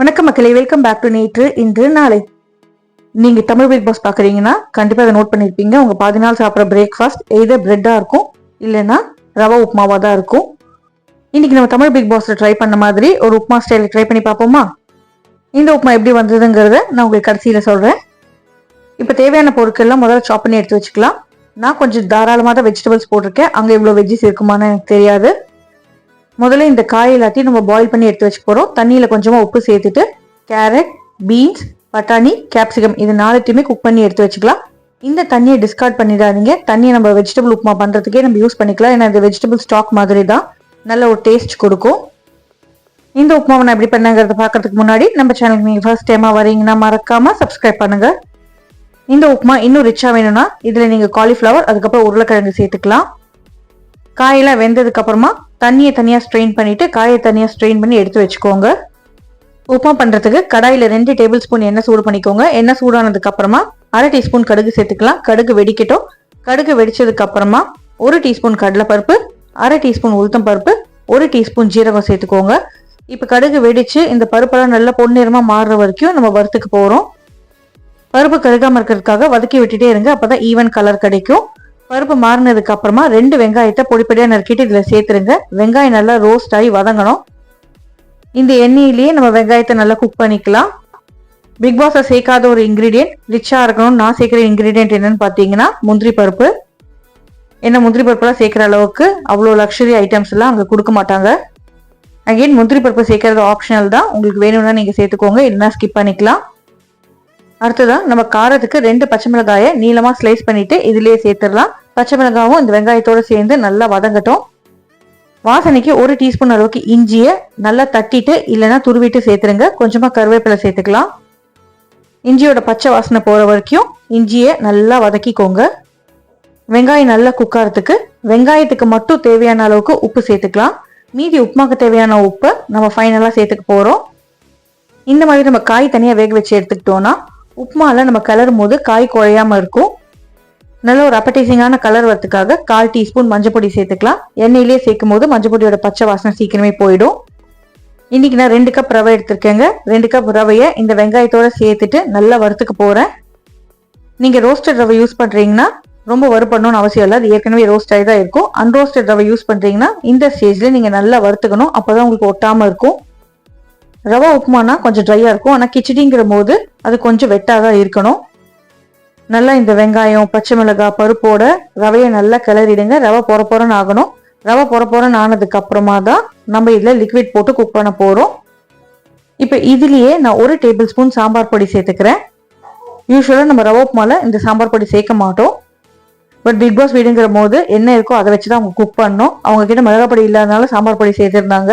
வணக்கம் மக்களே welcome back to நேற்று இன்று நாளை. நீங்க தமிழ் பிக் பாஸ் பாக்குறீங்கன்னா கண்டிப்பா அதை நோட் பண்ணிருப்பீங்க. உங்க பாதி நாள் சாப்பிட்ற பிரேக்ஃபாஸ்ட் எய்தர் பிரெட்டா இருக்கும் இல்லைன்னா ரவா உப்புமாவா தான் இருக்கும். இன்னைக்கு நம்ம தமிழ் பிக் பாஸ்ல ட்ரை பண்ண மாதிரி ஒரு உப்புமா ஸ்டைல ட்ரை பண்ணி பார்ப்போமா? இந்த உப்புமா எப்படி வந்ததுங்கிறத நான் உங்களுக்கு கடைசியில சொல்றேன். இப்போ தேவையான பொருட்கள்லாம் முதல்ல சாப் பண்ணி எடுத்து வச்சுக்கலாம். நான் கொஞ்சம் தாராளமாக தான் வெஜிடபிள்ஸ் போட்டிருக்கேன். அங்கே இவ்வளோ வெஜ்ஜிஸ் இருக்குமான்னு எனக்கு தெரியாது. முதல்ல இந்த காய் எல்லாத்தையும் நம்ம பாயில் பண்ணி எடுத்து வச்சு போகிறோம் தண்ணியில் கொஞ்சமாக உப்பு சேர்த்துட்டு கேரட் பீன்ஸ் பட்டாணி கேப்சிகம் இது நாலுத்தையுமே குக் பண்ணி எடுத்து வச்சுக்கலாம். இந்த தண்ணியை டிஸ்கார்ட் பண்ணிடாதீங்க. தண்ணியை நம்ம வெஜிடபிள் உப்புமா பண்ணுறதுக்கே நம்ம யூஸ் பண்ணிக்கலாம். ஏன்னா இது வெஜிடபிள் ஸ்டாக் மாதிரி தான் நல்ல ஒரு டேஸ்ட் கொடுக்கும். இந்த உப்புமாவை நான் எப்படி பண்ணங்கிறத பார்க்கறதுக்கு முன்னாடி நம்ம சேனலுக்கு நீங்கள் ஃபர்ஸ்ட் டைமாக வரீங்கன்னா மறக்காமல் சப்ஸ்கிரைப் பண்ணுங்கள் இந்த உப்புமா இன்னும் ரிச்சாக வேணும்னா இதில் நீங்கள் காலிஃப்ளவர் அதுக்கப்புறம் உருளைக்கிழங்கு சேர்த்துக்கலாம். காயெல்லாம் வெந்ததுக்கு அப்புறமா தண்ணியை தனியாக ஸ்ட்ரெயின் பண்ணிட்டு காயை தனியாக ஸ்ட்ரெயின் பண்ணி எடுத்து வச்சுக்கோங்க. உப்புமா பண்ணுறதுக்கு கடாயில் ரெண்டு டேபிள் ஸ்பூன் எண்ணெய் சூடு பண்ணிக்கோங்க. எண்ணெய் சூடானதுக்கு அப்புறமா அரை டீஸ்பூன் கடுகு சேர்த்துக்கலாம். கடுகு வெடிக்கட்டும். கடுகு வெடிச்சதுக்கு அப்புறமா ஒரு டீஸ்பூன் கடலைப்பருப்பு அரை டீஸ்பூன் உளுத்தம் பருப்பு ஒரு டீஸ்பூன் ஜீரகம் சேர்த்துக்கோங்க. இப்போ கடுகு வெடிச்சு இந்த பருப்பெல்லாம் நல்லா பொன்னிறமாக மாறுற வரைக்கும் நம்ம வறுத்துக்கு போகிறோம் பருப்பு கருகாமல் இருக்கிறதுக்காக வதக்கி விட்டுட்டே இருங்க. அப்பதான் ஈவன் கலர் கிடைக்கும். பருப்பு மாறினதுக்கு அப்புறமா ரெண்டு வெங்காயத்தை பொடிப்படியாக நறுக்கிட்டு இதில் சேர்த்துருங்க. வெங்காயம் நல்லா ரோஸ்ட் ஆகி வதங்கணும். இந்த எண்ணெயிலேயே நம்ம வெங்காயத்தை நல்லா குக் பண்ணிக்கலாம். பிக் பாஸை சேர்க்காத ஒரு இன்க்ரீடியன்ட் ரிச்சாக இருக்கணும்னு நான் சேர்க்குற இன்க்ரீடியன்ட் என்னன்னு பார்த்தீங்கன்னா முந்திரி பருப்பு. என்ன முந்திரி பருப்புலாம் சேர்க்குற அளவுக்கு அவ்வளோ லக்ஸரி ஐட்டம்ஸ்லாம் அங்கே கொடுக்க மாட்டாங்க. அகெயின் முந்திரி பருப்பு சேர்க்கறது ஆப்ஷனல் தான். உங்களுக்கு வேணும்னா நீங்கள் சேர்த்துக்கோங்க இல்லைன்னா ஸ்கிப் பண்ணிக்கலாம். அடுத்ததான் நம்ம காரத்துக்கு ரெண்டு பச்சை மிளகாயை நீளமா ஸ்லைஸ் பண்ணிட்டு இதுலயே சேர்த்துடலாம். பச்சை மிளகாவும் இந்த வெங்காயத்தோட சேர்ந்து நல்லா வதங்கட்டும். வாசனைக்கு ஒரு டீஸ்பூன் அளவுக்கு இஞ்சியை நல்லா தட்டிட்டு இல்லைன்னா துருவிட்டு சேர்த்துருங்க. கொஞ்சமா கருவேப்பிலை சேர்த்துக்கலாம். இஞ்சியோட பச்சை வாசனை போற வரைக்கும் இஞ்சியை நல்லா வதக்கிக்கோங்க. வெங்காயம் நல்லா குக்காரத்துக்கு வெங்காயத்துக்கு மட்டும் தேவையான அளவுக்கு உப்பு சேர்த்துக்கலாம். மீதி உப்புமாக்கு தேவையான உப்பை நம்ம ஃபைனலாக சேர்த்துக்க போகிறோம் இந்த மாதிரி நம்ம காய் தனியாக வேக வச்சு எடுத்துக்கிட்டோன்னா உப்புமாவில் நம்ம கலரும் போது காய் குழையாம இருக்கும். நல்ல ஒரு அப்படைசிங்கான கலர் வரதுக்காக கால் டீஸ்பூன் மஞ்சள் பொடி சேர்த்துக்கலாம். எண்ணெயிலேயே சேர்க்கும் போது மஞ்சள் பொடியோட பச்சை வாசனை சீக்கிரமே போயிடும். இன்றைக்கி நான் ரெண்டு கப் ரவை எடுத்திருக்கேங்க. ரெண்டு கப் ரவையை இந்த வெங்காயத்தோடு சேர்த்துட்டு நல்லா வறுத்துக்க போகிறேன் நீங்கள் ரோஸ்டட் ரவை யூஸ் பண்ணுறீங்கன்னா ரொம்ப வறுப்படணும்னு அவசியம் இல்லை. அது ஏற்கனவே ரோஸ்ட் ஆகி தான் இருக்கும். அன்ரோஸ்டட் ரவை யூஸ் பண்ணுறீங்கன்னா இந்த ஸ்டேஜில் நீங்கள் நல்லா வறுத்துக்கணும். அப்போ தான் உங்களுக்கு ஒட்டாமல் இருக்கும். ரவா உப்புமானா கொஞ்சம் ட்ரையாக இருக்கும். ஆனால் கிச்சடிங்கிற போது அது கொஞ்சம் வெட்டாக தான் இருக்கணும். நல்லா இந்த வெங்காயம் பச்சை மிளகாய் பருப்போட ரவையை நல்லா கிளறிடுங்க. ரவை பொற பொறன்னு ஆகணும். ரவை பொற பொறன்னு ஆனதுக்கு அப்புறமா தான் நம்ம இதில் லிக்விட் போட்டு குக் பண்ண போகிறோம் இப்போ இதுலேயே நான் ஒரு டேபிள் ஸ்பூன் சாம்பார் பொடி சேர்த்துக்கிறேன். யூஸ்வலாக நம்ம ரவை உப்புமால இந்த சாம்பார் பொடி சேர்க்க மாட்டோம். பட் பிக் பாஸ் வீடுங்கிற போது என்ன இருக்கோ அதை வச்சு தான் அவங்க குக் பண்ணோம் அவங்க கிட்ட மிளகாப்பொடி இல்லாதனால சாம்பார் பொடி சேர்த்துருந்தாங்க.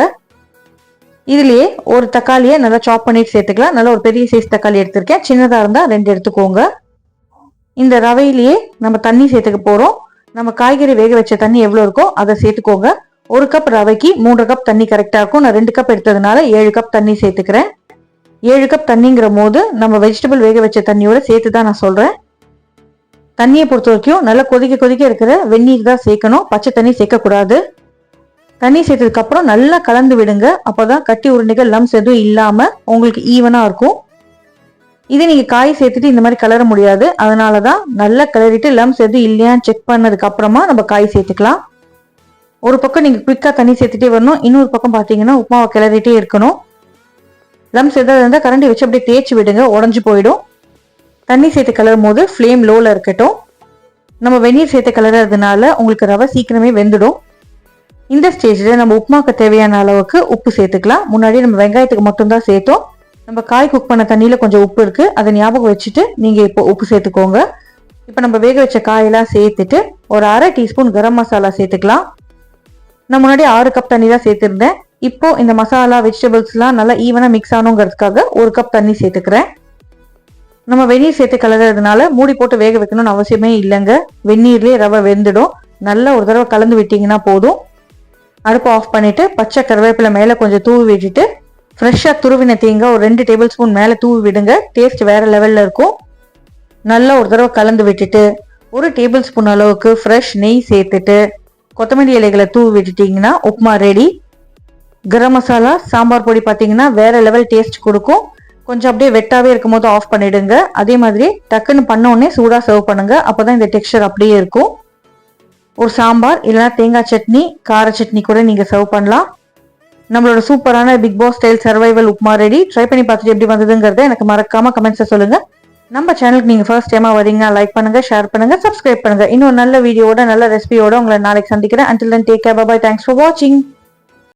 இதுலயே ஒரு தக்காளியை நல்லா சாப் பண்ணிட்டு சேர்த்துக்கலாம். நல்லா ஒரு பெரிய சைஸ் தக்காளி எடுத்திருக்கேன். சின்னதாக இருந்தால் ரெண்டு எடுத்துக்கோங்க. இந்த ரவையிலேயே நம்ம தண்ணி சேர்த்துக்க போகிறோம் நம்ம காய்கறி வேக வச்ச தண்ணி எவ்வளோ இருக்கோ அதை சேர்த்துக்கோங்க. ஒரு கப் ரவைக்கு மூன்று கப் தண்ணி கரெக்டாக இருக்கும். நான் ரெண்டு கப் எடுத்ததுனால ஏழு கப் தண்ணி சேர்த்துக்கிறேன். ஏழு கப் தண்ணிங்கிற போது நம்ம வெஜிடபிள் வேக வச்ச தண்ணியோட சேர்த்து தான் நான் சொல்கிறேன் தண்ணியை பொறுத்த வரைக்கும் நல்லா கொதிக்க கொதிக்க இருக்கிற வெந்நீர் தான் சேர்க்கணும். பச்சை தண்ணி சேர்க்கக்கூடாது. தண்ணி சேர்த்ததுக்கு அப்புறம் நல்லா கலந்து விடுங்க. அப்போதான் கட்டி உருண்டைகள் லம்ஸ் எதுவும் இல்லாம உங்களுக்கு ஈவனா இருக்கும். இதே நீங்க காய் சேர்த்துட்டு இந்த மாதிரி கலர முடியாது. அதனாலதான் நல்லா கிளறிட்டு லம்ஸ் எதுவும் இல்லையான்னு செக் பண்ணதுக்கு அப்புறமா நம்ம காய் சேர்த்துக்கலாம். ஒரு பக்கம் நீங்க குவிக்கா தண்ணி சேர்த்துட்டே வரணும். இன்னொரு பக்கம் பாத்தீங்கன்னா உப்புமாவை கிளறிட்டே இருக்கணும். லம்ஸ் எதாவது இருந்தால் கரண்டி வச்சு அப்படியே தேய்ச்சி விடுங்க. உடஞ்சி போயிடும். தண்ணி சேர்த்து கலரும் போது ஃப்ளேம் லோவில் இருக்கட்டும். நம்ம வெந்நீர் சேர்த்து கலர்றதுனால உங்களுக்கு ரவை சீக்கிரமே வெந்துடும். இந்த ஸ்டேஜில் நம்ம உப்புமாக்கு தேவையான அளவுக்கு உப்பு சேர்த்துக்கலாம். முன்னாடி நம்ம வெங்காயத்துக்கு மட்டும்தான் சேர்த்தோம். நம்ம காய் குக் பண்ண தண்ணியில் கொஞ்சம் உப்பு இருக்குது அதை ஞாபகம் வச்சுட்டு நீங்கள் இப்போ உப்பு சேர்த்துக்கோங்க. இப்போ நம்ம வேக வச்ச காயெல்லாம் சேர்த்துட்டு ஒரு அரை டீஸ்பூன் கரம் மசாலா சேர்த்துக்கலாம். நான் முன்னாடி ஆறு கப் தண்ணி தான் சேர்த்துருந்தேன். இப்போ இந்த மசாலா வெஜிடபிள்ஸ்லாம் நல்லா ஈவனாக மிக்ஸ் ஆகணுங்கிறதுக்காக ஒரு கப் தண்ணி சேர்த்துக்கிறேன். நம்ம வெந்நீர் சேர்த்து கலர்றதுனால மூடி போட்டு வேக வைக்கணும்னு அவசியமே இல்லைங்க. வெந்நீர்லேயே ரவை வெந்துடும். நல்லா ஒரு தடவை கலந்து விட்டீங்கன்னா போதும். அடுப்பு ஆஃப் பண்ணிட்டு பச்சை கருவேப்பிலை மேலே கொஞ்சம் தூவி விட்டுட்டு ஃப்ரெஷ்ஷாக துருவின தேங்காய் ஒரு ரெண்டு டேபிள் ஸ்பூன் மேலே தூவி விடுங்க. டேஸ்ட் வேற லெவலில் இருக்கும். நல்லா ஒரு தடவை கலந்து விட்டுட்டு ஒரு டேபிள் ஸ்பூன் அளவுக்கு ஃப்ரெஷ் நெய் சேர்த்துட்டு கொத்தமல்லி இலைகளை தூவி விட்டுட்டிங்கன்னா உப்புமா ரெடி கரம் மசாலா சாம்பார் பொடி பார்த்தீங்கன்னா வேற லெவல் டேஸ்ட் கொடுக்கும். கொஞ்சம் அப்படியே வெட்டாவே இருக்கும் போது ஆஃப் பண்ணிடுங்க. அதே மாதிரி டக்குன்னு பண்ண உடனே சூடாக சர்வ் பண்ணுங்க. அப்போதான் இந்த டெக்ஸ்டர் அப்படியே இருக்கும். ஒரு சாம்பார் இல்லைன்னா தேங்காய் சட்னி கார சட்னி கூட நீங்கள் சர்வ் பண்ணலாம். நம்மளோட சூப்பரான Bigg Boss style survival upma ready try பண்ணி பார்த்துட்டு எப்படி வந்ததுங்கிறத எனக்கு மறக்காம கமெண்ட்ஸை சொல்லுங்க. நம்ம சேனலுக்கு நீங்கள் ஃபர்ஸ்ட் டைமாக வரீங்கன்னா லைக் பண்ணுங்க ஷேர் பண்ணுங்க சப்ஸ்கிரைப் பண்ணுங்க. இன்னும் நல்ல வீடியோட நல்ல ரெசிபியோட உங்களை நாளைக்கு சந்திக்கிறேன். Until then take care bye thanks for வாட்சிங்